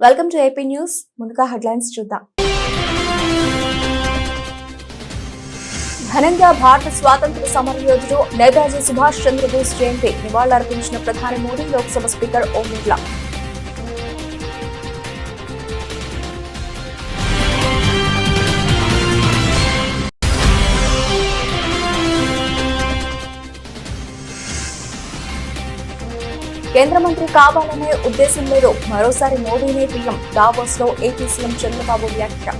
Welcome to AP news ముందుగా headlines చూద్దాం. ఘనంగా భారత స్వాతంత్ర సమరయోధుడు నేతాజీ సుభాష్ చంద్రబోస్ జయంతి నివాళులర్పించిన ప్రధాని మోడీ లోక్సభ స్పీకర్ ఓం బిర్లా. కేంద్ర మంత్రి కావాలనే ఉద్దేశం లేదు. మరోసారి మోడీనే పీఎం దావోస్లో ఏపీ సీఎం చంద్రబాబు వ్యాఖ్య.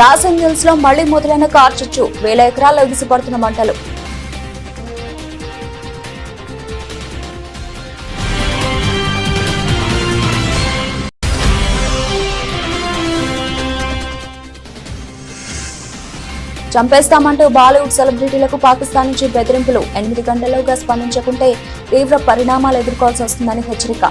లాస్ ఏంజల్స్లో మళ్ళీ మొదలైన కార్చచ్చు. వేల ఎకరాల్లో ఎగిసిపడుతున్న మంటలు. చంపేస్తామంటూ బాలీవుడ్ సెలబ్రిటీలకు పాకిస్తాన్ నుంచి బెదిరింపులు. ఎనిమిది గంటల్లోగా స్పందించకుంటే తీవ్ర పరిణామాలు ఎదుర్కోవాల్సి వస్తుందని హెచ్చరిక.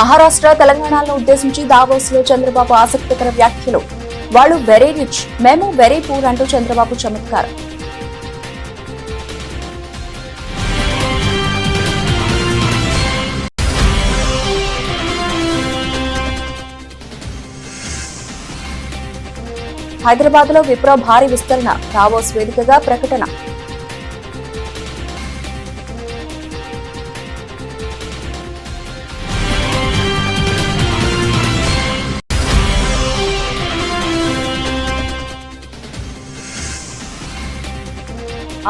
మహారాష్ట్ర తెలంగాణను ఉద్దేశించి దావోస్లో చంద్రబాబు ఆసక్తికర వ్యాఖ్యలు. వాళ్ళు వెరీ రిచ్ మేము వెరీ పూర్ అంటూ చంద్రబాబు చమత్కారం. హైదరాబాద్లో విప్రో భారీ విస్తరణ దావోస్ వేదికగా ప్రకటన.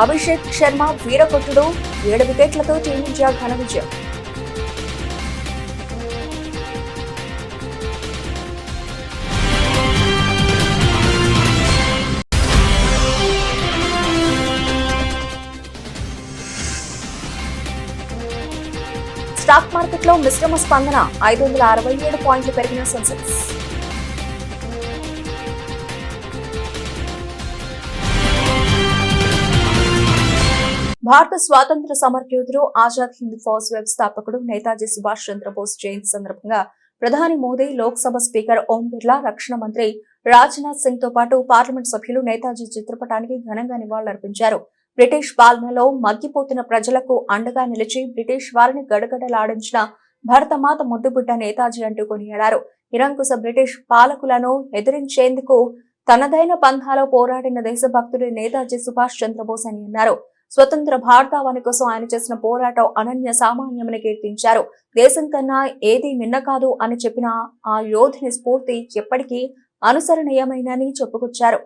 అభిషేక్ శర్మ వీరకొట్టుడు ఏడు వికెట్లతో టీమిండియా ఘన విజయం. మార్కెట్లో మిశ్రమ స్పందన. ఐదు వందల అరవై ఏడు పాయింట్లు పెరిగిన సెన్సెక్స్. భారత స్వాతంత్ర సమరయోధుడు ఆజాద్ హింద్ ఫౌజ్ వ్యవస్థాపకుడు నేతాజీ సుభాష్ చంద్రబోస్ జయంతి సందర్భంగా ప్రధాని మోదీ లోక్సభ స్పీకర్ ఓం బిర్లా రక్షణ మంత్రి రాజ్నాథ్ సింగ్తో పాటు పార్లమెంట్ సభ్యులు నేతాజీ చిత్రపటానికి ఘనంగా నివాళులర్పించారు. బ్రిటిష్ పాలనలో మగ్గిపోతున్న ప్రజలకు అండగా నిలిచి బ్రిటిష్ వారిని గడగడలాడించిన భరతమాత ముద్దుబిడ్డ నేతాజీ అంటూ కొనియాడారు. నిరంకుశ బ్రిటిష్ పాలకులను ఎదిరించేందుకు తనదైన పంథాలో పోరాడిన దేశభక్తుడు నేతాజీ సుభాష్ చంద్రబోస్ అని అన్నారు. స్వతంత్ర భారతావని కోసం ఆయన చేసిన పోరాటం అనన్య సామాన్యమని కీర్తించారు. దేశం కన్నా ఏది మిన్న కాదు అని చెప్పిన ఆ యోధుని స్ఫూర్తి ఎప్పటికీ అనుసరణీయమైనని చెప్పుకొచ్చారు.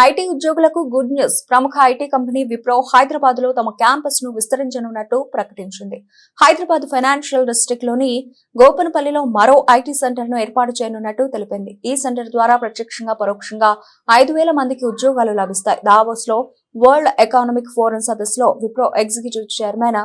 ఐటీ ఉద్యోగులకు గుడ్ న్యూస్ ప్రముఖ ఐటీ కంపెనీ విప్రో హైదరాబాద్లో తమ క్యాంపస్ను విస్తరించనున్నట్టు ప్రకటించింది. హైదరాబాద్ ఫైనాన్షియల్ డిస్ట్రిక్ట్లోని గోపనపల్లిలో మరో ఐటీ సెంటర్ను ఏర్పాటు చేయనున్నట్టు తెలిపింది. ఈ సెంటర్ ద్వారా ప్రత్యక్షంగా పరోక్షంగా ఐదు వేల మందికి ఉద్యోగాలు లభిస్తాయి. దావోస్లో వరల్డ్ ఎకనామిక్ ఫోరం సదస్సులో విప్రో ఎగ్జిక్యూటివ్ చైర్మన్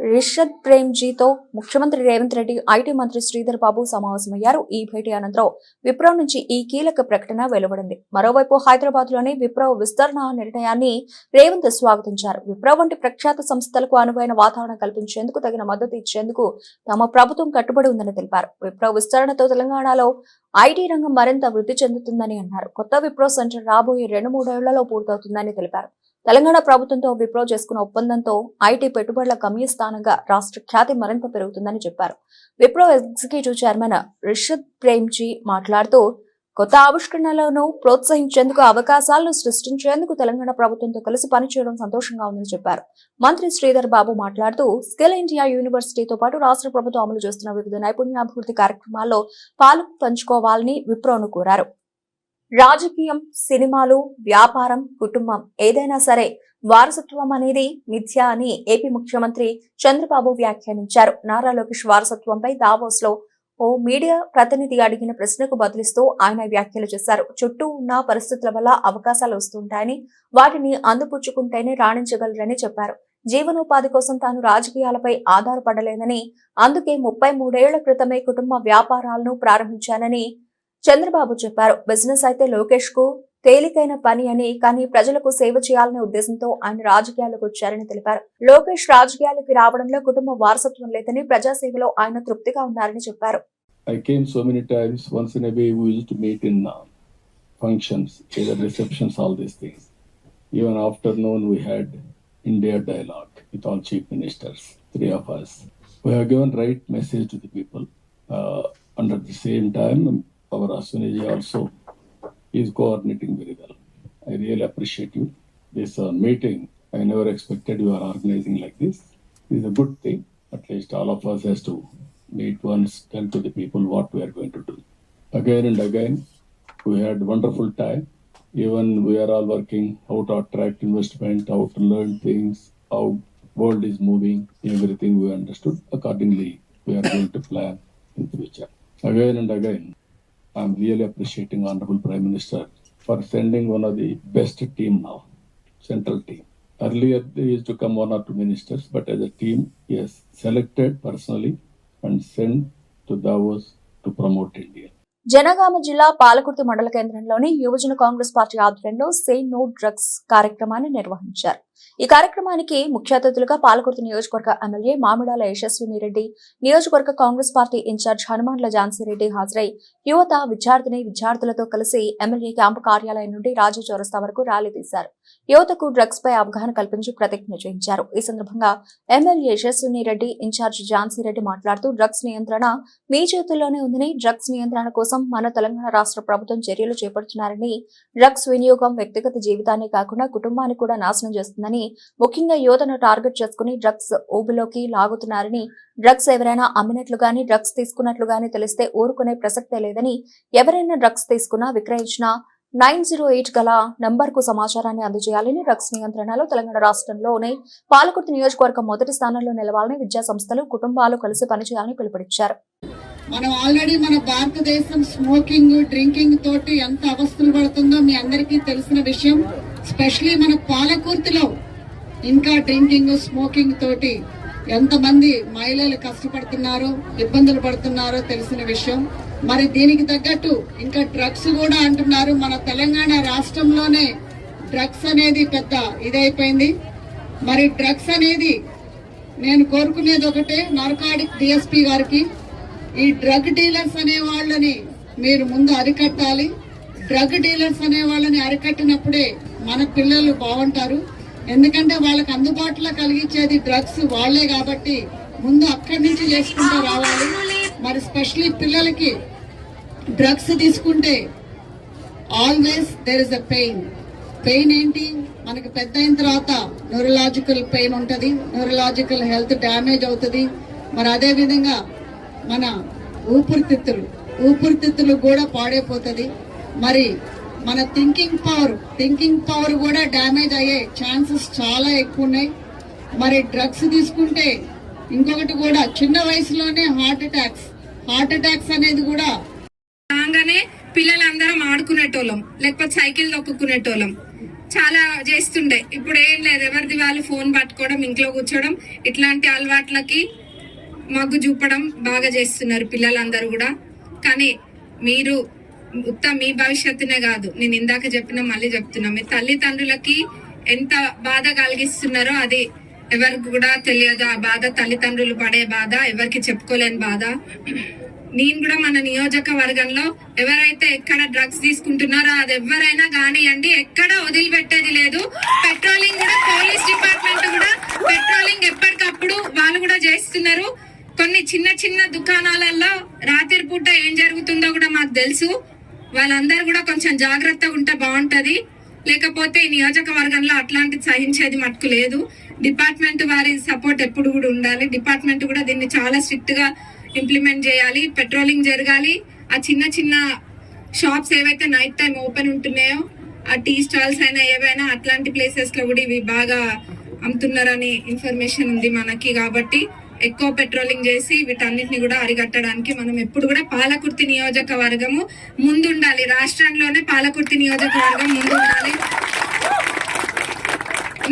రిషద్ ప్రేమ్జీతో ముఖ్యమంత్రి రేవంత్ రెడ్డి ఐటీ మంత్రి శ్రీధర్ బాబు సమావేశమయ్యారు. ఈ భేటీ అనంతరం విప్రో నుంచి ఈ కీలక ప్రకటన వెలువడింది. మరోవైపు హైదరాబాద్లోని విప్రో విస్తరణ నిర్ణయాన్ని రేవంత్ స్వాగతించారు. విప్రో వంటి ప్రఖ్యాత సంస్థలకు అనువైన వాతావరణం కల్పించేందుకు తగిన మద్దతు ఇచ్చేందుకు తమ ప్రభుత్వం కట్టుబడి ఉందని తెలిపారు. విప్రో విస్తరణతో తెలంగాణలో ఐటీ రంగం మరింత వృద్ధి చెందుతుందని అన్నారు. కొత్త విప్రో సెంటర్ రాబోయే రెండు మూడేళ్ళలో పూర్తవుతుందని తెలిపారు. తెలంగాణ ప్రభుత్వంతో విప్రో చేసుకున్న ఒప్పందంతో ఐటీ పెట్టుబడుల గమ్యస్థానంగా రాష్ట్ర ఖ్యాతి మరింత పెరుగుతుందని చెప్పారు. విప్రో ఎగ్జిక్యూటివ్ చైర్మన్ రిషద్ ప్రేమ్జీ మాట్లాడుతూ కొత్త ఆవిష్కరణలను ప్రోత్సహించేందుకు అవకాశాలను సృష్టించేందుకు తెలంగాణ ప్రభుత్వంతో కలిసి పనిచేయడం సంతోషంగా ఉందని చెప్పారు. మంత్రి శ్రీధర్ బాబు మాట్లాడుతూ స్కిల్ ఇండియా యూనివర్సిటీతో పాటు రాష్ట్ర ప్రభుత్వం అమలు చేస్తున్న వివిధ నైపుణ్యాభివృద్ధి కార్యక్రమాల్లో పాలు పంచుకోవాలని విప్రోను కోరారు. రాజకీయం సినిమాలు వ్యాపారం కుటుంబం ఏదైనా సరే వారసత్వం అనేది మిథ్య అని ఏపీ ముఖ్యమంత్రి చంద్రబాబు వ్యాఖ్యానించారు. నారా లోకేష్ వారసత్వంపై దావోస్లో ఓ మీడియా ప్రతినిధి అడిగిన ప్రశ్నకు బదులిస్తూ ఆయన వ్యాఖ్యలు చేశారు. చుట్టూ ఉన్న పరిస్థితుల వల్ల అవకాశాలు వస్తుంటాయని వాటిని అందుపుచ్చుకుంటేనే రాణించగలరని చెప్పారు. జీవనోపాధి కోసం తాను రాజకీయాలపై ఆధారపడలేదని అందుకే ముప్పై మూడేళ్ళ క్రితమే కుటుంబ వ్యాపారాలను ప్రారంభించానని చంద్రబాబు చెప్పారు బిజినెస్ అయితే లోకేష్కు తేలికైన పని అని కానీ ప్రజలకు సేవ చేయాలనే ఉద్దేశంతో ఆయన రాజకీయాలకు వచ్చారని తెలిపారు లోకేష్ రాజకీయాలకి రావడంలో కుటుంబ వారసత్వం లేదని ప్రజాసేవలో ఆయన తృప్తిగా ఉన్నారని చెప్పారు I came so many times. Once in a way, we used to meet in uh, functions, either receptions, all these things. Even afternoon, we had India dialogue with all chief ministers, three of us. We have given right message to the people. Uh, and at the same time, our Asuniji also is coordinating very well. I really appreciate you. This uh, meeting, I never expected you are organizing like this. Is a good thing. At least all of us has to meet once, tell to the people what we are going to do. Again and again, we had wonderful time. Even we are all working how to attract investment, how to learn things, how world is moving, everything we understood. Accordingly, we are going to plan in future. Again and again, I'm really appreciating Honorable Prime Minister for sending one of the best team now, central team. Earlier, they used to come one or two ministers, but as a team, he has selected personally and sent to Davos to promote India. Janagama జిల్లా పాలకుర్తి మండల కేంద్రంలోని యువజన Congress party ఆధ్వర్యంలో say no drugs కార్యక్రమాన్ని నిర్వహించారు ఈ కార్యక్రమానికి ముఖ్య అతిథులుగా పాలకుర్తి నియోజకవర్గ ఎమ్మెల్యే మామిడాల యశస్విని రెడ్డి నియోజకవర్గ కాంగ్రెస్ పార్టీ ఇన్ఛార్జ్ హనుమాన్ల ఝాన్సీ రెడ్డి హాజరై యువత విద్యార్థిని విద్యార్థులతో కలిసి ఎమ్మెల్యే క్యాంపు కార్యాలయం నుండి రాజు చౌరస్తా వరకు ర్యాలీ తీశారు. యువతకు డ్రగ్స్ పై అవగాహన కల్పించి ప్రతిజ్ఞ చేయించారు. ఈ సందర్భంగా ఎమ్మెల్యే యశస్విని రెడ్డి ఇన్ఛార్జ్ ఝాన్సీ రెడ్డి మాట్లాడుతూ డ్రగ్స్ నియంత్రణ మీ చేతుల్లోనే ఉందని డ్రగ్స్ నియంత్రణ కోసం మన తెలంగాణ రాష్ట్ర ప్రభుత్వం చర్యలు చేపడుతున్నారని డ్రగ్స్ వినియోగం వ్యక్తిగత జీవితాన్ని కాకుండా కుటుంబాన్ని కూడా నాశనం చేస్తుందని ముఖ్యంగా యువతను టార్గెట్ చేసుకుని డ్రగ్స్ ఊబిలోకి లాగుతున్నారని డ్రగ్స్ ఎవరైనా అమ్మినట్లుగాని డ్రగ్స్ తీసుకున్నట్లుగాని తెలిస్తే ఊరుకునే ప్రసక్తే లేదని ఎవరైనా డ్రగ్స్ తీసుకున్నా విక్రయించినా నైన్ జీరో ఎయిట్ గల నెంబర్కు సమాచారాన్ని అందజేయాలని డ్రగ్స్ నియంత్రణలో తెలంగాణ రాష్ట్రంలోనే పాలకుర్తి నియోజకవర్గం మొదటి స్థానంలో నిలవాలని విద్యా సంస్థలు కుటుంబాలు కలిసి పనిచేయాలని పిలుపునిచ్చారు. మనం ఆల్రెడీ మన భారతదేశం స్మోకింగ్ డ్రింకింగ్ తోటి ఎంత అవస్థలు పడుతుందో మీ అందరికీ తెలిసిన విషయం. స్పెషలీ మన పాలకుర్తిలో ఇంకా డ్రింకింగ్ స్మోకింగ్ తోటి ఎంతమంది మహిళలు కష్టపడుతున్నారో ఇబ్బందులు పడుతున్నారో తెలిసిన విషయం. మరి దీనికి తగ్గట్టు ఇంకా డ్రగ్స్ కూడా అంటున్నారు. మన తెలంగాణ రాష్ట్రంలోనే డ్రగ్స్ అనేది పెద్ద ఇదైపోయింది. మరి డ్రగ్స్ అనేది నేను కోరుకునేది ఒకటే నార్కాటిక్ డిఎస్పీ గారికి. ఈ డ్రగ్ డీలర్స్ అనే వాళ్ళని మీరు ముందు అరికట్టాలి. డ్రగ్ డీలర్స్ అనే వాళ్ళని అరికట్టినప్పుడే మన పిల్లలు బాగుంటారు. ఎందుకంటే వాళ్ళకి అందుబాటులో కలిగించేది డ్రగ్స్ వాళ్ళే కాబట్టి ముందు అక్కడి నుంచి చేసుకుంటూ రావాలి. మరి స్పెషలీ పిల్లలకి డ్రగ్స్ తీసుకుంటే always there is a pain pain ఏంటి? మనకి పెద్ద అయిన తర్వాత న్యూరలాజికల్ పెయిన్ ఉంటుంది. న్యూరలాజికల్ హెల్త్ డ్యామేజ్ అవుతుంది. మరి అదే విధంగా మన ఊపిరితిత్తులు. ఊపిరితిత్తులు కూడా పాడైపోతుంది. మరి మన థింకింగ్ పవర్ థింకింగ్ పవర్ కూడా డ్యామేజ్ అయ్యే ఛాన్సెస్ చాలా ఎక్కువ ఉన్నాయి మరి డ్రగ్స్ తీసుకుంటే ఇంకొకటి కూడా చిన్న వయసులోనే హార్ట్ అటాక్స్ హార్ట్ అటాక్స్ అనేది కూడా రాగానే పిల్లలందరం ఆడుకునేటోళ్ళం లేకపోతే సైకిల్ తొక్కుకునేటోళ్ళం చాలా చేస్తుండే. ఇప్పుడు ఏం లేదు ఎవరిది వాళ్ళు ఫోన్ పట్టుకోవడం ఇంట్లో కూర్చోవడం ఇట్లాంటి అలవాట్లకి మగ్గు చూపడం బాగా చేస్తున్నారు పిల్లలందరూ కూడా. కానీ మీరు ఉత్త మీ భవిష్యత్తునే కాదు. నేను ఇందాక చెప్పిన మళ్ళీ చెప్తున్నా. మీ తల్లిదండ్రులకి ఎంత బాధ కలిగిస్తున్నారో అది ఎవరికి కూడా తెలియదు. ఆ బాధ తల్లిదండ్రులు పడే బాధ ఎవరికి చెప్పుకోలేని బాధ. నేను కూడా మన నియోజకవర్గంలో ఎవరైతే ఎక్కడ డ్రగ్స్ తీసుకుంటున్నారో అది ఎవరైనా కానివ్వండి ఎక్కడ వదిలిపెట్టేది లేదు. పెట్రోలింగ్ కూడా పోలీస్ డిపార్ట్మెంట్ కూడా పెట్రోలింగ్ ఎప్పటికప్పుడు వాళ్ళు కూడా చేస్తున్నారు. కొన్ని చిన్న చిన్న దుకాణాలలో రాత్రి పూట ఏం జరుగుతుందో కూడా మాకు తెలుసు. వాళ్ళందరూ కూడా కొంచెం జాగ్రత్తగా ఉంటే బాగుంటది. లేకపోతే ఈ నియోజకవర్గంలో అట్లాంటిది సహించేది మటుకు లేదు. డిపార్ట్మెంట్ వారి సపోర్ట్ ఎప్పుడు కూడా ఉండాలి. డిపార్ట్మెంట్ కూడా దీన్ని చాలా స్ట్రిక్ట్గా ఇంప్లిమెంట్ చేయాలి. పెట్రోలింగ్ జరగాలి. ఆ చిన్న చిన్న షాప్స్ ఏవైతే నైట్ టైం ఓపెన్ ఉంటున్నాయో ఆ టీ స్టాల్స్ అయినా ఏవైనా అట్లాంటి ప్లేసెస్లో కూడా ఇవి బాగా అమ్ముతున్నారని ఇన్ఫర్మేషన్ ఉంది మనకి కాబట్టి ఎక్కువ పెట్రోలింగ్ చేసి వీటన్నిటిని కూడా అరికట్టడానికి మనం ఎప్పుడు కూడా పాలకుర్తి నియోజకవర్గము ముందుండాలి. రాష్ట్రంలోనే పాలకుర్తి నియోజకవర్గం ముందుండాలి.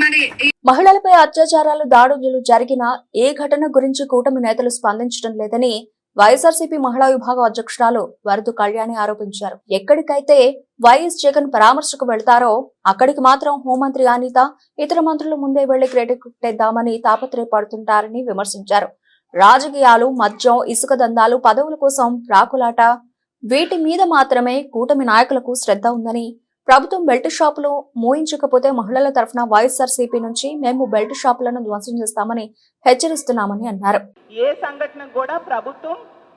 మరి ఈ మహిళలపై అత్యాచారాలు దాడులు జరిగిన ఏ ఘటన గురించి కూటమి నేతలు స్పందించడం లేదని వైఎస్ఆర్సీపీ మహిళా విభాగం అధ్యక్షురాలు వరదు కళ్యాణి ఆరోపించారు. ఎక్కడికైతే వైఎస్ జగన్ పరామర్శకు వెళ్తారో అక్కడికి మాత్రం హోంమంత్రి అనిత ఇతర మంత్రులు ముందే వెళ్ళి క్రెడిట్ కొట్టేద్దామని తాపత్రయపడుతుంటారని విమర్శించారు. రాజకీయాలు మద్యం ఇసుక దందాలు పదవుల కోసం రాకులాట వీటి మీద మాత్రమే కూటమి నాయకులకు శ్రద్ధ ఉందని ప్రభుత్వం బెల్ట్ షాపులు మూయించకపోతే మహిళల తరఫున వైఎస్ఆర్సీపీ నుంచి మేము బెల్ట్ షాపులను ధ్వంసం చేస్తామని హెచ్చరిస్తున్నామని అన్నారు. ఏ సంఘటన కూడా ప్రభుత్వం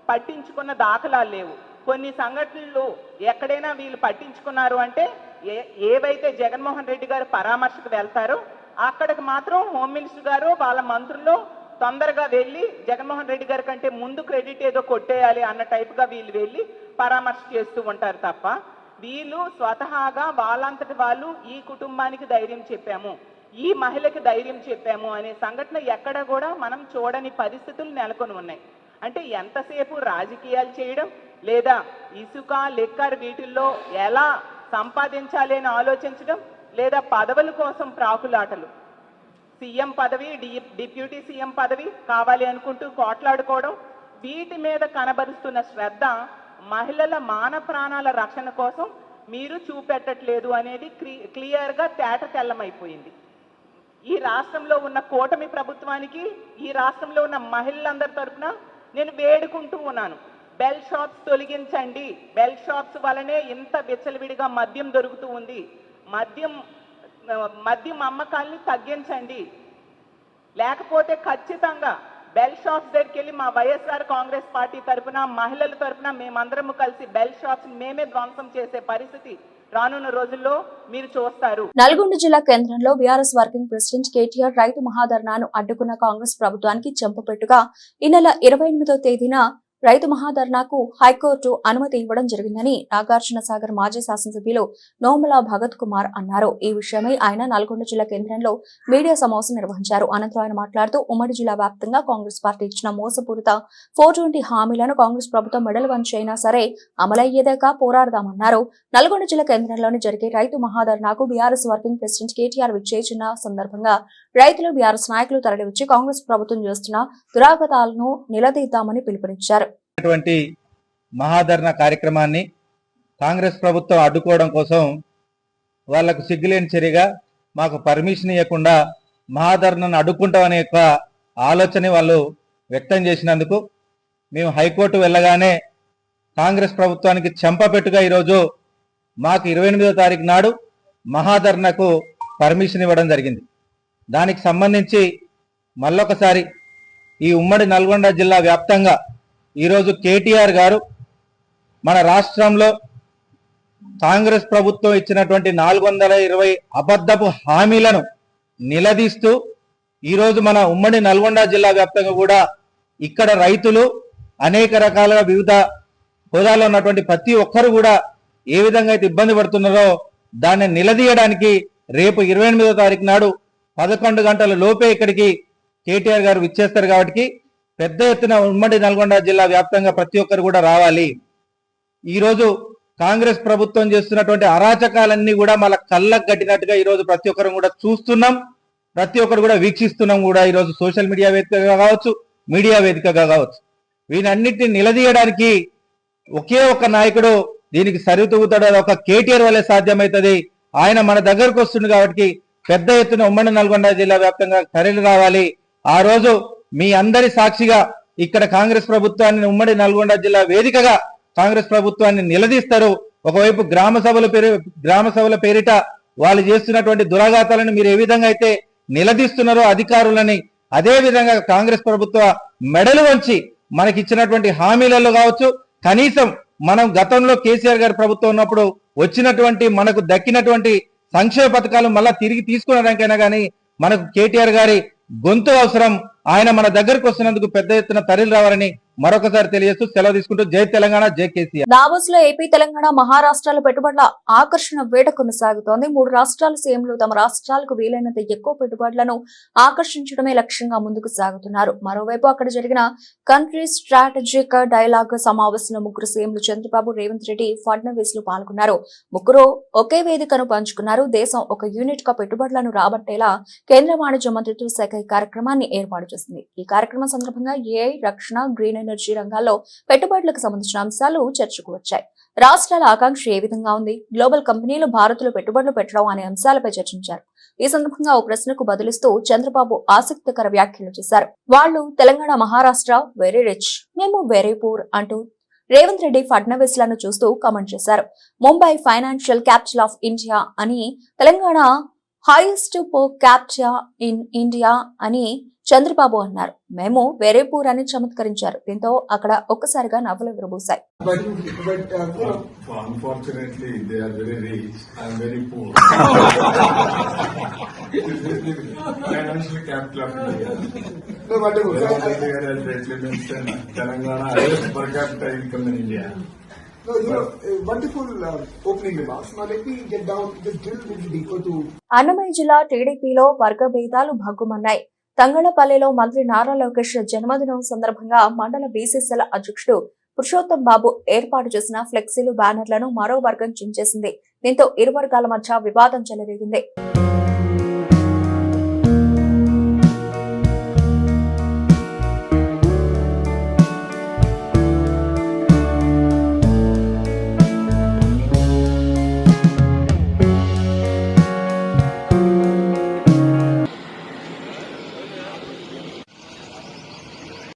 పట్టించుకున్న దాఖలాలు లేవు. కొన్ని సంఘటనలు ఎక్కడైనా వీళ్ళు పట్టించుకున్నారు అంటే ఏ ఏవైతే జగన్మోహన్ రెడ్డి గారు పరామర్శకు వెళ్తారో అక్కడికి మాత్రం హోమ్ మినిస్టర్ గారు వాళ్ళ మంత్రులు తొందరగా వెళ్ళి జగన్మోహన్ రెడ్డి గారి కంటే ముందు క్రెడిట్ ఏదో కొట్టేయాలి అన్న టైప్గా వీళ్ళు వెళ్ళి పరామర్శ చేస్తూ ఉంటారు తప్ప వీళ్ళు స్వతహాగా వాళ్ళంతటి వాళ్ళు ఈ కుటుంబానికి ధైర్యం చెప్పాము. ఈ మహిళకి ధైర్యం చెప్పాము అనే సంఘటన ఎక్కడ కూడా మనం చూడని పరిస్థితులు నెలకొని ఉన్నాయి. అంటే ఎంతసేపు రాజకీయాలు చేయడం లేదా ఇసుక లెక్కర్ వీటిల్లో ఎలా సంపాదించాలి అని ఆలోచించడం లేదా పదవుల కోసం ప్రాకులాటలు. సీఎం పదవి డి- డిప్యూటీ సీఎం పదవి కావాలి అనుకుంటూ కోట్లాడుకోవడం వీటి మీద కనబరుస్తున్న శ్రద్ధ మహిళల మాన ప్రాణాల రక్షణ కోసం మీరు చూపెట్టట్లేదు అనేది క్లి- క్లియర్గా తేట తెల్లమైపోయింది. ఈ రాష్ట్రంలో ఉన్న కూటమి ప్రభుత్వానికి ఈ రాష్ట్రంలో ఉన్న మహిళలందరి తరఫున నేను వేడుకుంటూ ఉన్నాను. బెల్ షాప్స్ తొలగించండి. బెల్ షాప్స్ వలనే ఇంత విచ్చలవిడిగా మద్యం దొరుకుతూ ఉంది. మద్యం మద్యం అమ్మకాల్ని తగ్గించండి. లేకపోతే ఖచ్చితంగా బెల్ షాప్స్ దగ్గరికి వెళ్ళి మా వైఎస్ఆర్ కాంగ్రెస్ పార్టీ తరపున మహిళల తరపున మేమందరము కలిసి బెల్ షాప్స్ మేమే ధ్వంసం చేసే పరిస్థితి రానున్న రోజుల్లో మీరు చూస్తారు. నల్గొండ జిల్లా కేంద్రంలో బీఆర్ఎస్ వర్కింగ్ ప్రెసిడెంట్ కేటీఆర్ రైతు మహాధర్నాను అడ్డుకున్న కాంగ్రెస్ ప్రభుత్వానికి చెంపపెట్టుగా ఈ నెల ఇరవై ఎనిమిదో తేదీన రైతు మహాధర్నాకు హైకోర్టు అనుమతి ఇవ్వడం జరిగిందని నాగార్జున సాగర్ మాజీ శాసనసభ్యులు నోముల భగత్ కుమార్ అన్నారు. ఈ విషయమై ఆయన నల్గొండ జిల్లా కేంద్రంలో మీడియా సమావేశం నిర్వహించారు. అనంతరం ఆయన మాట్లాడుతూ ఉమ్మడి జిల్లా వ్యాప్తంగా కాంగ్రెస్ పార్టీ ఇచ్చిన మోసపూరిత ఫోర్ ట్వంటీ హామీలను కాంగ్రెస్ ప్రభుత్వం మెడల్ వంచైనా సరే అమలయ్యేదాకా పోరాడదామన్నారు. నల్గొండ జిల్లా కేంద్రంలోని జరిగే రైతు మహాధర్నాకు బీఆర్ఎస్ వర్కింగ్ ప్రెసిడెంట్ కేటీఆర్ విచ్చేసిన సందర్భంగా రైతులు బీఆర్ఎస్ నాయకులు తరలివచ్చి కాంగ్రెస్ ప్రభుత్వం చేస్తున్న దురాగతాలను నిలదీద్దామని పిలుపునిచ్చారు. అటువంటి మహాధరణ కార్యక్రమాన్ని కాంగ్రెస్ ప్రభుత్వం అడ్డుకోవడం కోసం వాళ్ళకు సిగ్గులేని చర్యగా మాకు పర్మిషన్ ఇవ్వకుండా మహాధరణను అడ్డుకుంటామనే యొక్క ఆలోచన వాళ్ళు వ్యక్తం చేసినందుకు మేము హైకోర్టు వెళ్ళగానే కాంగ్రెస్ ప్రభుత్వానికి చెంపపెట్టుగా ఈరోజు మాకు ఇరవై ఎనిమిదో తారీఖు నాడు మహాధరణకు పర్మిషన్ ఇవ్వడం జరిగింది. దానికి సంబంధించి మళ్ళొకసారి ఈ ఉమ్మడి నల్గొండ జిల్లా వ్యాప్తంగా ఈరోజు కేటీఆర్ గారు మన రాష్ట్రంలో కాంగ్రెస్ ప్రభుత్వం ఇచ్చినటువంటి నాలుగు వందల ఇరవై అబద్ధపు హామీలను నిలదీస్తూ ఈరోజు మన ఉమ్మడి నల్గొండ జిల్లా వ్యాప్తంగా కూడా ఇక్కడ రైతులు అనేక రకాలుగా వివిధ హోదాలో ఉన్నటువంటి ప్రతి ఒక్కరు కూడా ఏ విధంగా అయితే ఇబ్బంది పడుతున్నారో దాన్ని నిలదీయడానికి రేపు ఇరవై ఎనిమిదో తారీఖు నాడు పదకొండు గంటల లోపే ఇక్కడికి కేటీఆర్ గారు విచ్చేస్తారు కాబట్టి పెద్ద ఎత్తున ఉమ్మడి నల్గొండ జిల్లా వ్యాప్తంగా ప్రతి ఒక్కరు కూడా రావాలి. ఈరోజు కాంగ్రెస్ ప్రభుత్వం చేస్తున్నటువంటి అరాచకాలన్నీ కూడా మన కళ్ళకు కట్టినట్టుగా ఈరోజు ప్రతి ఒక్కరు కూడా చూస్తున్నాం. ప్రతి ఒక్కరు కూడా వీక్షిస్తున్నాం కూడా ఈరోజు సోషల్ మీడియా వేదికగా కావచ్చు మీడియా వేదికగా కావచ్చు. వీనన్నిటిని నిలదీయడానికి ఒకే ఒక నాయకుడు దీనికి సరితూగుతాడు. అది ఒక కేటీఆర్ వల్లే సాధ్యమవుతుంది. ఆయన మన దగ్గరకు వస్తుంది కాబట్టి పెద్ద ఎత్తున ఉమ్మడి నల్గొండ జిల్లా వ్యాప్తంగా తరలి రావాలి. ఆ రోజు మీ అందరి సాక్షిగా ఇక్కడ కాంగ్రెస్ ప్రభుత్వాన్ని ఉమ్మడి నల్గొండ జిల్లా వేదికగా కాంగ్రెస్ ప్రభుత్వాన్ని నిలదీస్తారు. ఒకవైపు గ్రామ సభల పేరు గ్రామ సభల పేరిట వాళ్ళు చేస్తున్నటువంటి దురాఘాతాలను మీరు ఏ విధంగా అయితే నిలదీస్తున్నారో అధికారులని అదే విధంగా కాంగ్రెస్ ప్రభుత్వ మెడలు వంచి మనకి ఇచ్చినటువంటి హామీలలో కావచ్చు కనీసం మనం గతంలో కేసీఆర్ గారి ప్రభుత్వం ఉన్నప్పుడు వచ్చినటువంటి మనకు దక్కినటువంటి సంక్షేమ పథకాలు మళ్ళా తిరిగి తీసుకునడానికైనా కానీ మనకు కేటీఆర్ గారి గొంతు అవసరం. ఆయన మన దగ్గరకు వస్తున్నందుకు పెద్ద ఎత్తున తరలి రావాలని మరొకసారి తెలియజేస్తూ సెలవు తీసుకుంటూ జై తెలంగాణ జై కేసీఆర్. దావోస్లో ఏపీ తెలంగాణ మహారాష్ట్రాల పెట్టుబడుల ఆకర్షణ వేట కొనసాగుతోంది. మూడు రాష్ట్రాల సీఎంలు తమ రాష్ట్రాలకు వీలైనంత ఎక్కువ పెట్టుబడులను ఆకర్షించడమే లక్ష్యంగా ముందుకు సాగుతున్నారు. మరోవైపు అక్కడ జరిగిన కంట్రీ స్ట్రాటజిక్ డైలాగ్ సమావేశంలో ముగ్గురు సీఎంలు చంద్రబాబు రేవంత్ రెడ్డి ఫడ్నవీస్లు పాల్గొన్నారు. ముగ్గురు ఒకే వేదికను పంచుకున్నారు. దేశం ఒక యూనిట్గా పెట్టుబడులను రాబట్టేలా కేంద్ర వాణిజ్య మంత్రిత్వ శాఖ ఈ కార్యక్రమాన్ని ఏర్పాటు చేసింది ఈ కార్యక్రమం సందర్భంగా ఏఐ రక్షణ గ్రీన్ ఎనర్జీ రంగాల్లో పెట్టుబడులకు సంబంధించిన అంశాలు చర్చకు వచ్చాయి. రాష్ట్రాల ఆకాంక్ష ఏ విధంగా ఉంది? గ్లోబల్ కంపెనీలు భారత్లో పెట్టుబడులు పెట్టడం అనే అంశాలపై చర్చించారు. ఈ సందర్భంగా ఓ ప్రశ్నకు బదులిస్తూ చంద్రబాబు ఆసక్తికర వ్యాఖ్యలు చేశారు. వాళ్ళు తెలంగాణ మహారాష్ట్ర వెరీ రిచ్ మేము వెరీ పూర్ అంటూ రేవంత్ రెడ్డి ఫడ్నవీస్లను చూస్తూ కామెంట్ చేశారు. Mumbai financial capital of India అని Telangana highest per capita in India అని చంద్రబాబు అన్నారు మేము వేరే పూర్ అని చమత్కరించారు దీంతో అక్కడ ఒక్కసారిగా నవ్వులు విరబూశాయి But అన్నమయ్య జిల్లా టీడీపీలో వర్గ భేదాలు భగ్గుమన్నాయి. తంగళపల్లిలో మంత్రి నారా లోకేష్ జన్మదినం సందర్భంగా మండల బీసీసీల అధ్యక్షుడు పురుషోత్తం బాబు ఏర్పాటు చేసిన ఫ్లెక్సీలు బ్యానర్లను మరో వర్గం చించేసింది. దీంతో ఇరు వర్గాల మధ్య వివాదం చెలరేగింది.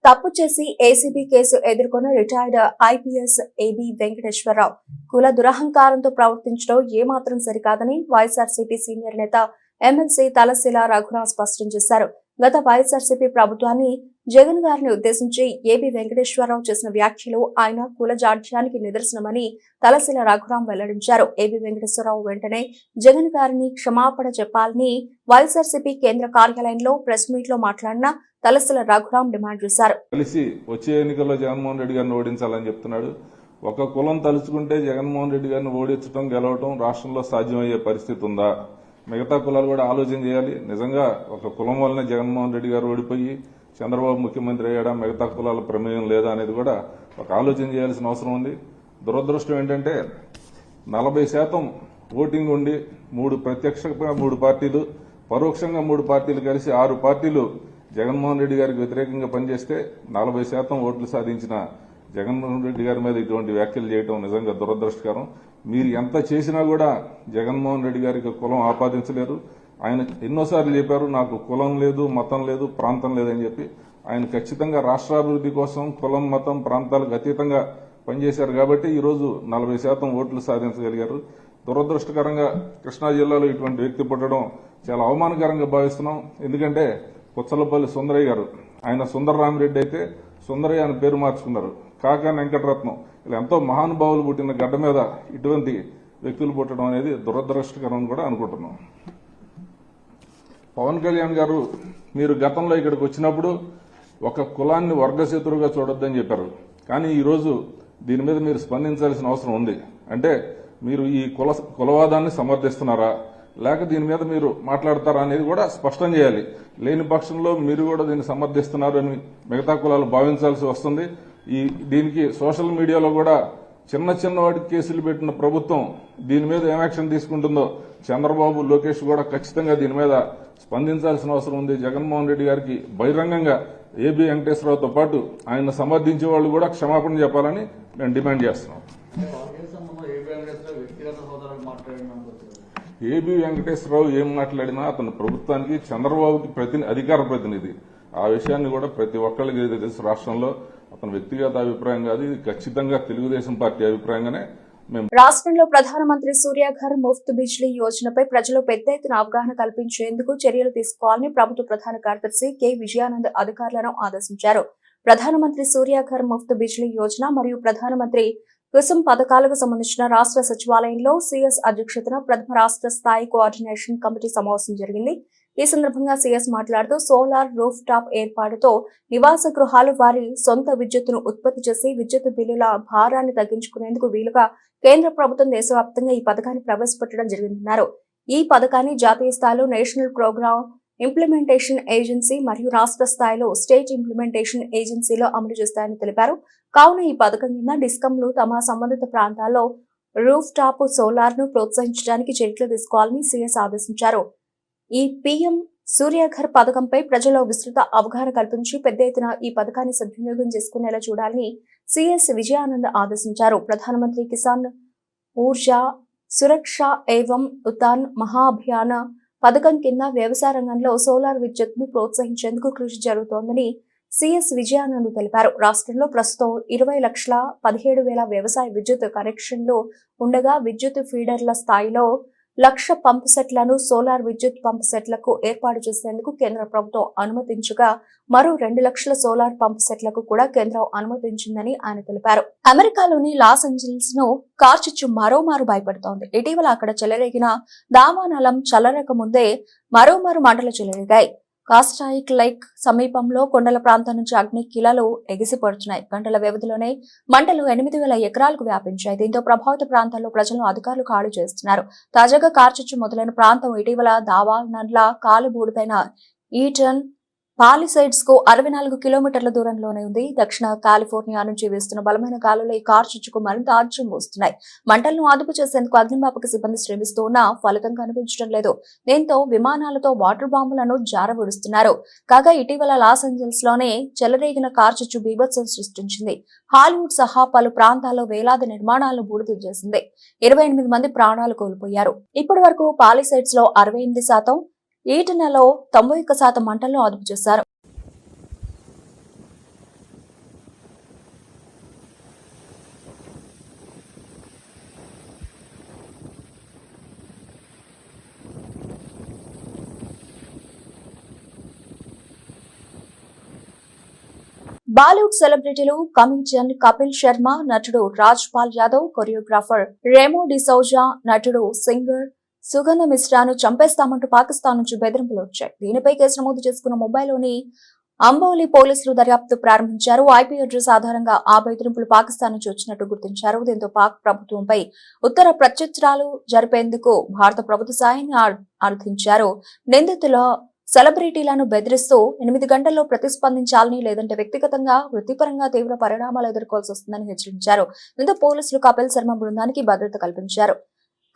తప్పు చేసి ఏసీబీ కేసు ఎదుర్కొన్న రిటైర్డ్ ఐపీఎస్ ఏబి వెంకటేశ్వరరావు. కుల దురహంకారంతో ప్రవర్తించడం ఏమాత్రం సరికాదని వైఎస్ఆర్సీపీ సీనియర్ నేత ఎమ్మెల్సీ తలశీల రఘురావు స్పష్టం చేశారు. గత వైఎస్ఆర్సీపీ ప్రభుత్వాన్ని జగన్ గారిని ఉద్దేశించి ఏబి వెంకటేశ్వరరావు చేసిన వ్యాఖ్యలు ఆయన కుల జాడ్యానికి నిదర్శనమని తలశీల రఘురాం వెల్లడించారు. ఏబి వెంకటేశ్వరరావు వెంటనే జగన్ గారిని క్షమాపణ చెప్పాలని వైఎస్ఆర్సీపీ కేంద్ర కార్యాలయంలో ప్రెస్ మీట్లో మాట్లాడిన తలసల రఘురాం డిమాండ్ చేశారు. కలిసి వచ్చే ఎన్నికల్లో జగన్మోహన్ రెడ్డి గారిని ఓడించాలని చెప్తున్నాడు. ఒక కులం తలుచుకుంటే జగన్మోహన్ రెడ్డి గారిని ఓడించడం గెలవటం రాష్ట్రంలో సాధ్యమయ్యే పరిస్థితి ఉందా? మిగతా కులాలు కూడా ఆలోచన చేయాలి. నిజంగా ఒక కులం వల్లనే జగన్మోహన్ రెడ్డి గారు ఓడిపోయి చంద్రబాబు ముఖ్యమంత్రి అయ్యాడా? మిగతా కులాల ప్రమేయం లేదా అనేది కూడా ఒక ఆలోచన చేయాల్సిన అవసరం ఉంది. దురదృష్టం ఏంటంటే నలభై శాతం ఓటింగ్ ఉండి మూడు ప్రత్యక్షంగా మూడు పార్టీలు పరోక్షంగా మూడు పార్టీలు కలిసి ఆరు పార్టీలు జగన్మోహన్ రెడ్డి గారికి వ్యతిరేకంగా పనిచేస్తే నలభై శాతం ఓట్లు సాధించిన జగన్మోహన్ రెడ్డి గారి మీద ఇటువంటి వ్యాఖ్యలు చేయడం నిజంగా దురదృష్టకరం. మీరు ఎంత చేసినా కూడా జగన్మోహన్ రెడ్డి గారికి కులం ఆపాదించలేరు. ఆయన ఎన్నోసార్లు చెప్పారు నాకు కులం లేదు మతం లేదు ప్రాంతం లేదని చెప్పి. ఆయన ఖచ్చితంగా రాష్ట్రాభివృద్ధి కోసం కులం మతం ప్రాంతాలకు అతీతంగా పనిచేశారు కాబట్టి ఈరోజు నలభై శాతం ఓట్లు సాధించగలిగారు. దురదృష్టకరంగా కృష్ణా జిల్లాలో ఇటువంటి వ్యక్తి పుట్టడం చాలా అవమానకరంగా భావిస్తున్నాం. ఎందుకంటే పుచ్చలపల్లి సుందరయ్య గారు. ఆయన సుందరరామిరెడ్డి అయితే సుందరయ్య అని పేరు మార్చుకున్నారు. కాకా వెంకటరత్నం. ఇలా ఎంతో మహానుభావులు పుట్టిన గడ్డ మీద ఇటువంటి వ్యక్తులు పుట్టడం అనేది దురదృష్టకరం కూడా అనుకుంటున్నాం. పవన్ కళ్యాణ్ గారు మీరు గతంలో ఇక్కడికి వచ్చినప్పుడు ఒక కులాన్ని వర్గశత్రువుగా చూడొద్దని చెప్పారు. కానీ ఈరోజు దీని మీద మీరు స్పందించాల్సిన అవసరం ఉంది. అంటే మీరు ఈ కుల కులవాదాన్ని సమర్థిస్తున్నారా? లేక దీని మీద మీరు మాట్లాడతారా అనేది కూడా స్పష్టం చేయాలి. లేని పక్షంలో మీరు కూడా దీన్ని సమర్థిస్తున్నారు అని మిగతా కులాలు భావించాల్సి వస్తుంది. ఈ దీనికి సోషల్ మీడియాలో కూడా చిన్న చిన్న వాటికి కేసులు పెట్టిన ప్రభుత్వం దీని మీద ఏం యాక్షన్ తీసుకుంటుందో చంద్రబాబు లోకేష్ కూడా ఖచ్చితంగా దీని మీద స్పందించాల్సిన అవసరం ఉంది. జగన్మోహన్ రెడ్డి గారికి బహిరంగంగా ఏబి వెంకటేశ్వరరావుతో పాటు ఆయన సమర్థించే వాళ్ళు కూడా క్షమాపణ చెప్పాలని మేము డిమాండ్ చేస్తున్నాం. ఏబి వెంకటేశ్వరరావు ఏం మాట్లాడినా అతను ప్రభుత్వానికి చంద్రబాబుకి ప్రతి అధికార ప్రతినిధి. ఆ విషయాన్ని కూడా ప్రతి ఒక్కరికి తెలుసు రాష్ట్రంలో. అతని వ్యక్తిగత అభిప్రాయం కాదు ఇది ఖచ్చితంగా తెలుగుదేశం పార్టీ అభిప్రాయంగానే రాష్ట్రంలో ప్రధానమంత్రి సూర్యాఘర్ ముఫ్త్ బిజ్లీ యోజనపై ప్రజలు పెద్ద ఎత్తున అవగాహన కల్పించేందుకు చర్యలు తీసుకోవాలని ప్రభుత్వ ప్రధాన కార్యదర్శి కె. విజయానంద్ అధికారులను ఆదేశించారు. ప్రధానమంత్రి సూర్యాఘర్ ముఫ్త్ బిజ్లీ యోజన మరియు ప్రధానమంత్రి కుసుమ్ పథకాలకు సంబంధించిన రాష్ట్ర సచివాలయంలో సీఎస్ అధ్యక్షతన ప్రథమ రాష్ట్ర స్థాయి కోఆర్డినేషన్ కమిటీ సమావేశం జరిగింది. ఈ సందర్భంగా సీఎస్ మాట్లాడుతూ సోలార్ రూఫ్ టాప్ ఏర్పాటుతో నివాస గృహాలు వారి సొంత విద్యుత్తును ఉత్పత్తి చేసి విద్యుత్ బిల్లుల భారాన్ని తగ్గించుకునేందుకు వీలుగా కేంద్ర ప్రభుత్వం దేశవ్యాప్తంగా ఈ పథకాన్ని ప్రవేశపెట్టడం జరిగిందన్నారు. ఈ పథకాన్ని జాతీయ స్థాయిలో నేషనల్ ప్రోగ్రామ్ ఇంప్లిమెంటేషన్ ఏజెన్సీ మరియు రాష్ట్ర స్థాయిలో స్టేట్ ఇంప్లిమెంటేషన్ ఏజెన్సీలో అమలు చేస్తాయని తెలిపారు. కావున ఈ పథకం కింద డిస్కంలు తమ సంబంధిత ప్రాంతాల్లో రూఫ్ టాప్ సోలార్ను ప్రోత్సహించడానికి చర్యలు తీసుకోవాలని సీఎస్ ఆదేశించారు. ఈ పీఎం సూర్యఘర్ పథకంపై ప్రజల్లో విస్తృత అవగాహన కల్పించి పెద్ద ఎత్తున ఈ పథకాన్ని సద్వినియోగం చేసుకునేలా చూడాలని సీఎస్ విజయానంద్ ఆదేశించారు. ప్రధానమంత్రి కిసాన్ ఊర్జా సురక్ష ఏవం ఉతాన్ మహాభియాన పథకం కింద వ్యవసాయ రంగంలో సోలార్ విద్యుత్ను ప్రోత్సహించేందుకు కృషి జరుగుతోందని సిఎస్ విజయానంద్ తెలిపారు. రాష్ట్రంలో ప్రస్తుతం ఇరవై లక్షల పదిహేడు వేల వ్యవసాయ విద్యుత్ కనెక్షన్లు ఉండగా విద్యుత్ ఫీడర్ల స్థాయిలో లక్ష పంప్ సెట్లను సోలార్ విద్యుత్ పంప్ సెట్లకు ఏర్పాటు చేసేందుకు కేంద్ర ప్రభుత్వం అనుమతించగా మరో రెండు లక్షల సోలార్ పంప్ సెట్లకు కూడా కేంద్రం అనుమతించిందని ఆయన తెలిపారు. అమెరికాలోని లాస్ ఏంజల్స్ను కార్చిచ్చు మరోమారు భయపడుతోంది. ఇటీవల అక్కడ చెలరేగిన దామానలం చల్లరక ముందే మరోమారు మంటలు చెలరేగాయి. కాస్టాయిక్ లైక్ సమీపంలో కొండల ప్రాంతం నుంచి అగ్ని కిలలు ఎగిసిపడుతున్నాయి గంటల వ్యవధిలోనే మంటలు ఎనిమిది వేల ఎకరాలకు వ్యాపించాయి. దీంతో ప్రభావిత ప్రాంతాల్లో ప్రజలను అధికారులు ఖాళీ చేస్తున్నారు. తాజాగా కార్చిచ్చు మొదలైన ప్రాంతం ఇటీవల దావా నడ్ల కాలుబూడిదైన ఈటన్ పాలిసైడ్స్కు అరవై నాలుగు కిలోమీటర్ల దూరంలోనే ఉంది. దక్షిణ కాలిఫోర్నియా నుంచి వేస్తున్న బలమైన గాలులు ఈ కార్చిచ్చుకు మరింత ఆజ్యం మోస్తున్నాయి. మంటలను అదుపు చేసేందుకు అగ్నిమాపక సిబ్బంది శ్రమిస్తూ ఉన్నా ఫలితం కనిపించడం లేదు. దీంతో విమానాలతో వాటర్ బాంబులను జారవిడుస్తున్నారు. కాగా ఇటీవల లాస్ ఏంజల్స్లోనే చెలరేగిన కార్చిచ్చు బీభత్సం సృష్టించింది. హాలీవుడ్ సహా పలు ప్రాంతాల్లో వేలాది నిర్మాణాలను బూడిద చేసింది. ఇరవై ఎనిమిది మంది ప్రాణాలు కోల్పోయారు. ఇప్పటి వరకు పాలిసైడ్స్లో అరవై ఎనిమిది శాతం ఈటనలో తొంభై ఒక్క శాతం మంటలను అదుపు చేశారు. బాలీవుడ్ సెలబ్రిటీలు కమీడియన్ కపిల్ శర్మ నటుడు రాజ్ పాల్ యాదవ్ కొరియోగ్రాఫర్ రేమో డిసౌజా నటుడు సింగర్ సుగంధ మిశ్రాను చంపేస్తామంటూ పాకిస్తాన్ నుంచి బెదిరింపులు వచ్చాయి. దీనిపై కేసు నమోదు చేసుకున్న ముంబైలోని అంబోలి పోలీసులు దర్యాప్తు ప్రారంభించారు. ఐపీ అడ్రస్ ఆధారంగా ఆ బెదిరింపులు పాకిస్తాన్ నుంచి వచ్చినట్టు గుర్తించారు. దీంతో పాక్ ప్రభుత్వంపై ఉత్తర ప్రత్యుత్తరాలు జరిపేందుకు భారత ప్రభుత్వ సాయాన్ని అర్థించారు నిందితుల సెలబ్రిటీలను బెదిరిస్తూ ఎనిమిది గంటల్లో ప్రతిస్పందించాలని లేదంటే వ్యక్తిగతంగా వృత్తిపరంగా తీవ్ర పరిణామాలు ఎదుర్కోవాల్సి వస్తుందని హెచ్చరించారు. దీంతో పోలీసులు కపిల్ శర్మ బృందానికి భద్రత కల్పించారు.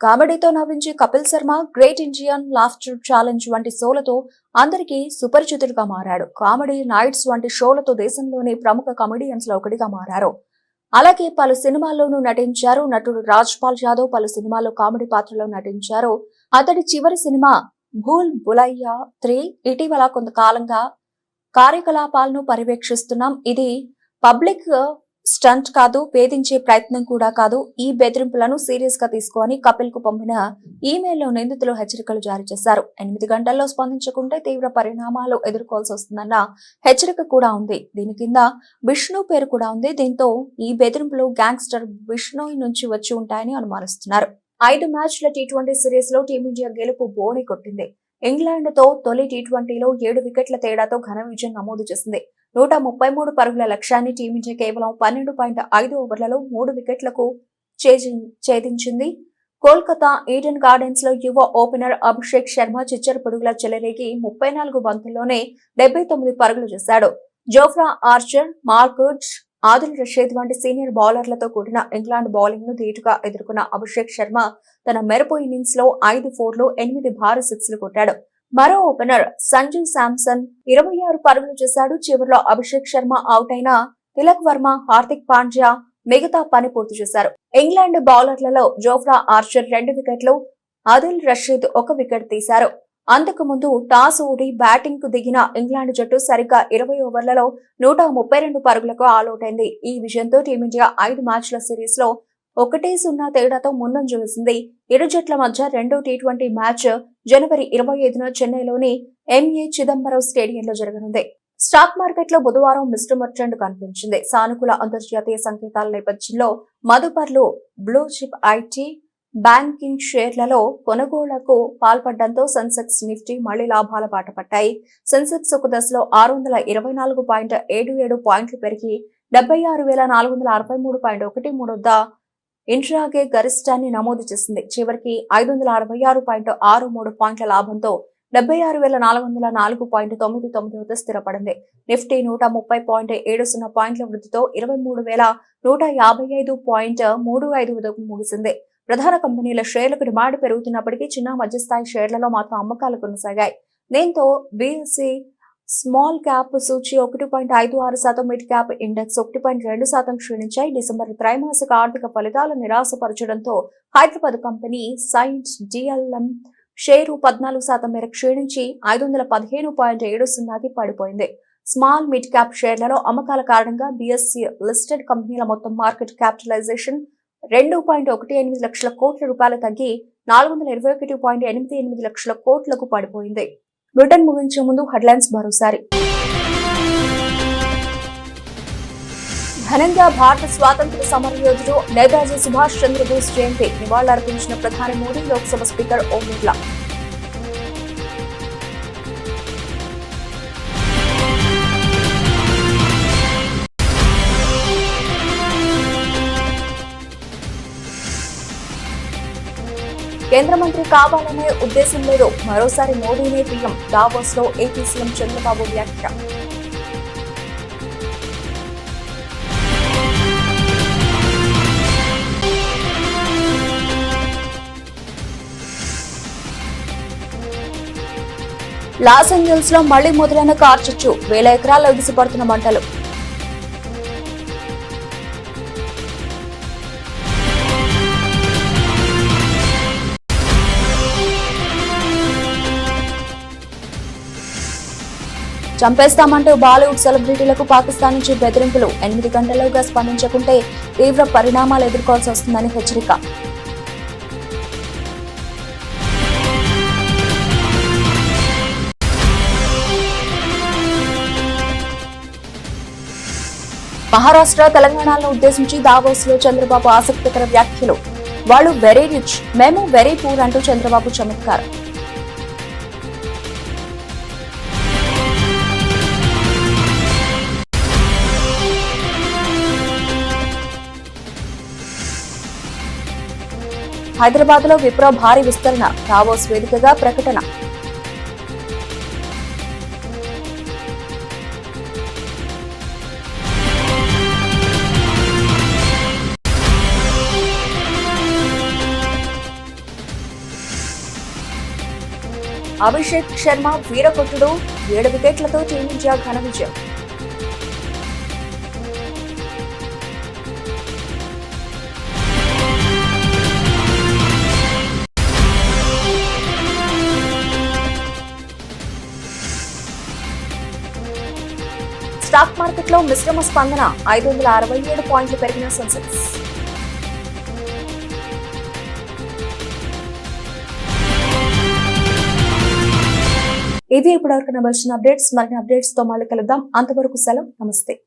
కామెడీతో నవ్వించే Kapil Sharma great Indian laughter challenge వంటి షోలతో అందరికీ సుపరిచితుడిగా మారాడు. కామెడీ నైట్స్ వంటి షోలతో దేశంలోని ప్రముఖ కమెడియన్స్లో ఒకటిగా మారారు. అలాగే పలు సినిమాల్లోనూ నటించారు. నటుడు రాజ్ పాల్ యాదవ్ పలు సినిమాల్లో కామెడీ పాత్రలో నటించారు. అతడి చివరి సినిమా భూల్ బులయ్యా త్రీ ఇటీవల కొంతకాలంగా కార్యకలాపాలను పర్యవేక్షిస్తున్నాం. ఇది పబ్లిక్ స్టంట్ కాదు వేధించే ప్రయత్నం కూడా కాదు. ఈ బెదిరింపులను సీరియస్గా తీసుకొని కపిల్కు పంపిన ఈమెయిల్లో నిందితులు హెచ్చరికలు జారీ చేశారు. ఎనిమిది గంటల్లో స్పందించకుంటే తీవ్ర పరిణామాలు ఎదుర్కోవాల్సి వస్తుందన్న హెచ్చరిక కూడా ఉంది. దీని కింద విష్ణు పేరు కూడా ఉంది. దీంతో ఈ బెదిరింపులు గ్యాంగ్స్టర్ విష్ణు నుంచి వచ్చి ఉంటాయని అనుమానిస్తున్నారు. ఐదు మ్యాచ్ల టీ ట్వంటీ సిరీస్లో టీమిండియా గెలుపు బోణి కొట్టింది. ఇంగ్లాండ్తో తొలి టీ ట్వంటీలో ఏడు వికెట్ల తేడాతో ఘన విజయం నమోదు చేసింది. నూట ముప్పై మూడు పరుగుల లక్ష్యాన్ని టీమించే కేవలం పన్నెండు పాయింట్ ఐదు ఓవర్లలో మూడు వికెట్లకు ఛేదించింది. కోల్కతా ఈడెన్ గార్డెన్స్లో యువ ఓపెనర్ అభిషేక్ శర్మ చిచ్చర పొడుగుల చెలరేగి ముప్పై నాలుగు బంతుల్లోనే డెబ్బై తొమ్మిది పరుగులు చేశాడు. Jofra Archer Mark Wood Adil Rashid వంటి సీనియర్ బౌలర్లతో కూడిన ఇంగ్లాండ్ బౌలింగ్ను ధీటుగా ఎదుర్కొన్న అభిషేక్ శర్మ తన మెరుపు ఇన్నింగ్స్లో ఐదు ఫోర్లు ఎనిమిది భారీ సిక్స్లు కొట్టాడు. మరో ఓపెనర్ సంజు శాంసన్ ఇరవై ఆరు పరుగులు చేశాడు. చివరిలో అభిషేక్ శర్మ అవుట్ అయిన తిలక్ వర్మ హార్దిక్ పాండ్యా మిగతా పని పూర్తి చేశారు. ఇంగ్లాండ్ బౌలర్లలో జోఫ్రా ఆర్చర్ రెండు వికెట్లు అదిల్ రషీద్ ఒక వికెట్ తీశారు. అంతకు ముందు టాస్ ఓడి బ్యాటింగ్కు దిగిన ఇంగ్లాండ్ జట్టు సరిగ్గా ఇరవై ఓవర్లలో నూట ముప్పై రెండు పరుగులకు ఆల్అౌట్ అయింది. ఈ విజయంతో టీమిండియా ఐదు మ్యాచ్ల సిరీస్లో ఒకటే సున్నా తేడాతో ముందంజ వేసింది. ఇరు జట్ల మధ్య రెండో టీ ట్వంటీ మ్యాచ్ జనవరి ఇరవై ఐదున చెన్నైలోని ఎంఏ చిదంబరం స్టేడియంలో జరగనుంది. స్టాక్ మార్కెట్లో బుధవారం మిశ్రమ ట్రెండ్ కనిపించింది. సానుకూల అంతర్జాతీయ సంకేతాల నేపథ్యంలో మదుపర్లు బ్లూ చిప్ ఐటీ బ్యాంకింగ్ షేర్లలో కొనుగోళ్ళకు పాల్పడడంతో సెన్సెక్స్ నిఫ్టీ మళ్ళీ లాభాల బాట పట్టాయి. సెన్సెక్స్ ఒక దశలో ఆరు వందల ఇరవై నాలుగు పాయింట్ ఏడు ఏడు పాయింట్లు పెరిగి డెబ్బై ఆరు వేల నాలుగు వందల అరవై మూడు పాయింట్ ఒకటి మూడు వద్ద ఇంట్రాగే గరిష్టాన్ని నమోదు చేసింది. చివరికి ఐదు వందల అరవై ఆరు పాయింట్ ఆరు మూడు పాయింట్ల లాభంతో డెబ్బై ఆరు వేల నాలుగు వందల నాలుగు పాయింట్ తొమ్మిది తొమ్మిది వద్ద స్థిరపడింది. నిఫ్టీ నూట ముప్పై పాయింట్ ఏడు సున్నా పాయింట్ల వృద్ధితో ఇరవై మూడు వేల నూట యాభై ఐదు పాయింట్ మూడు ఐదు వద్దకు ముగిసింది ప్రధాన కంపెనీల షేర్లకు డిమాండ్ పెరుగుతున్నప్పటికీ చిన్న మధ్యస్థాయి షేర్లలో మాత్రం అమ్మకాలు కొనసాగాయి. దీంతో బీఎస్సీ స్మాల్ క్యాప్ సూచి ఒకటి పాయింట్ ఐదు ఆరు శాతం మిడ్ క్యాప్ ఇండెక్స్ ఒకటి పాయింట్ రెండు శాతం క్షీణించాయి. డిసెంబర్ త్రైమాసిక ఆర్థిక ఫలితాలు నిరాశపరచడంతో Hyderabad company Cyient DLM share పద్నాలుగు శాతం మేర క్షీణించి ఐదు వందల పదిహేను పాయింట్ ఏడు సున్నాకి పడిపోయింది. స్మాల్ మిడ్ క్యాప్ షేర్లలో అమ్మకాల కారణంగా బీఎస్సీ లిస్టెడ్ కంపెనీల మొత్తం మార్కెట్ క్యాపిటలైజేషన్ రెండు పాయింట్ ఒకటి ఎనిమిది లక్షల కోట్ల రూపాయలు తగ్గి నాలుగు వందల ఇరవై ఒకటి పాయింట్ ఎనిమిది ఎనిమిది లక్షల కోట్లకు పడిపోయింది. బ్రిటన్ ముగించే ముందు హెడ్లైన్స్ మరోసారి. ఘనంగా భారత స్వాతంత్ర సమరయోధుడు నేతాజీ సుభాష్ చంద్రబోస్ జయంతి నివాళులర్పించిన ప్రధాని మోడీ లోక్సభ స్పీకర్ ఓం బిర్లా. కేంద్ర మంత్రి కావాలనే ఉద్దేశం లేదు. మరోసారి మోడీనే పీఎం. దావోస్లో ఏపీ సీఎం చంద్రబాబు వ్యాఖ్య. లాస్ ఏంజల్స్లో మళ్ళీ మొదలైన కార్చొచ్చు. వేల ఎకరాల్లో ఎగిసిపడుతున్న మంటలు. చంపేస్తామంటూ బాలీవుడ్ సెలబ్రిటీలకు పాకిస్తాన్ నుంచి బెదిరింపులు. ఎనిమిది గంటల్లోగా స్పందించకుంటే తీవ్ర పరిణామాలు ఎదుర్కోవాల్సి వస్తుందని హెచ్చరిక. మహారాష్ట్ర తెలంగాణలను ఉద్దేశించి దావోస్లో చంద్రబాబు ఆసక్తికర వ్యాఖ్యలు. వాళ్ళు వెరీ రిచ్ మేము వెరీ పూర్ అంటూ చంద్రబాబు చమత్కారం. హైదరాబాద్లో విప్రో భారీ విస్తరణ దావోస్ వేదికగా ప్రకటన. అభిషేక్ శర్మ వీరకొట్టుడు ఏడు వికెట్లతో టీమిండియా ఘన విజయం. స్టాక్ మార్కెట్లో మిశ్రమ స్పందన. ఐదు వందల అరవై ఏడు పాయింట్లు పెరిగిన సెన్సెక్స్. ఇది ఇప్పటివరకు వచ్చిన అప్డేట్స్. మరిన్ని అప్డేట్స్తో మళ్ళీ కలుద్దాం. అంతవరకు సెలవు. నమస్తే.